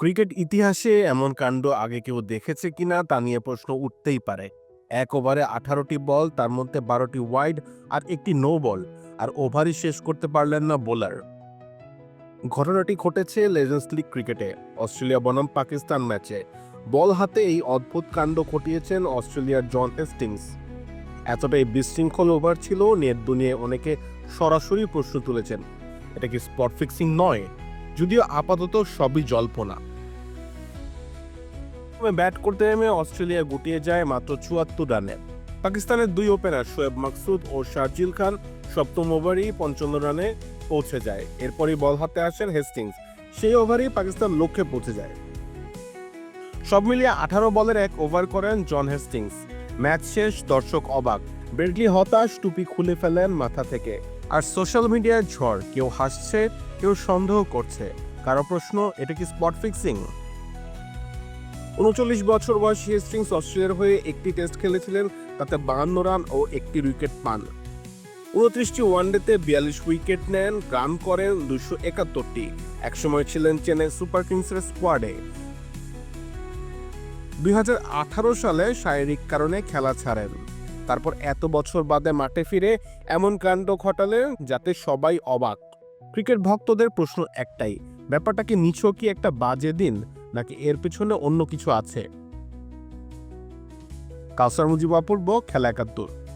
Cricket ইতিহাসে এমন কাণ্ড আগে কেউ দেখেছে কিনা তা নিয়ে প্রশ্ন উঠতেই পারে। এক ওভারে আঠারোটি বল, তার মধ্যে বারোটি ওয়াইড আর একটি নো বল, আর ওভারই শেষ করতে পারলেন না বোলার। ঘটনাটি ঘটেছে লেজেন্ডস লিগ ক্রিকেটে, অস্ট্রেলিয়া বনাম পাকিস্তান ম্যাচে। বল হাতে এই অদ্ভুত কাণ্ড ঘটিয়েছেন অস্ট্রেলিয়ার জন হেস্টিংস। এতটাই বিশৃঙ্খল ওভার ছিল, নেট দুনিয়ে অনেকে সরাসরি প্রশ্ন তুলেছেন, এটা কি স্পট ফিক্সিং নয়? যদিও আপাতত সবই জল্পনা। ব্যাট করতে নেমে অস্ট্রেলিয়া গুটিয়ে যায় মাত্র চুয়াত্তর রানে। পাকিস্তানের দুই ওপেনার শোয়েব মাকসুদ ও শারজিল খান সপ্তম ওভারেই পঞ্চান্ন রানে পৌঁছে যায়। এরপরই বল হাতে আসেন হেস্টিংস। সেই ওভারেই পাকিস্তান লক্ষ্যে পৌঁছে যায়। সব মিলিয়ে আঠারো বলের এক ওভার করেন জন হেস্টিংস। ম্যাচ শেষ, দর্শক অবাক। ব্রেডলি হতাশ, টুপি খুলে ফেলেন মাথা থেকে। আর সোশ্যাল মিডিয়ায় ঝড়, কেউ হাসছে, কেউ সন্দেহ করছে। কারও প্রশ্ন, এটা কি স্পট ফিক্সিং? উনচল্লিশ বছর বয়সী হেস্টিংস অস্ট্রেলিয়ার হয়ে একটি টেস্ট খেলেছিলেন, তাতে বাহান্ন রান ও একটি উইকেট পান। উনত্রিশটি ওয়ানডেতে বিয়াল্লিশ উইকেট নেন, রান করেন দুশো একাত্তরটি। একসময় ছিলেন চেন্নাই সুপার কিংসের স্কোয়াডে। দুই হাজার আঠারো সালে শারীরিক কারণে খেলা ছাড়েন। তারপর এত বছর বাদে মাঠে ফিরে এমন কাণ্ড ঘটালেন যাতে সবাই অবাক। ক্রিকেট ভক্তদের প্রশ্ন একটাই, ব্যাপারটা কি একটা বাজে দিন? নাকি এর পেছনে অন্য কিছু আছে? কাউসার মুজিব অপূর্ব খেলা একাত্তর।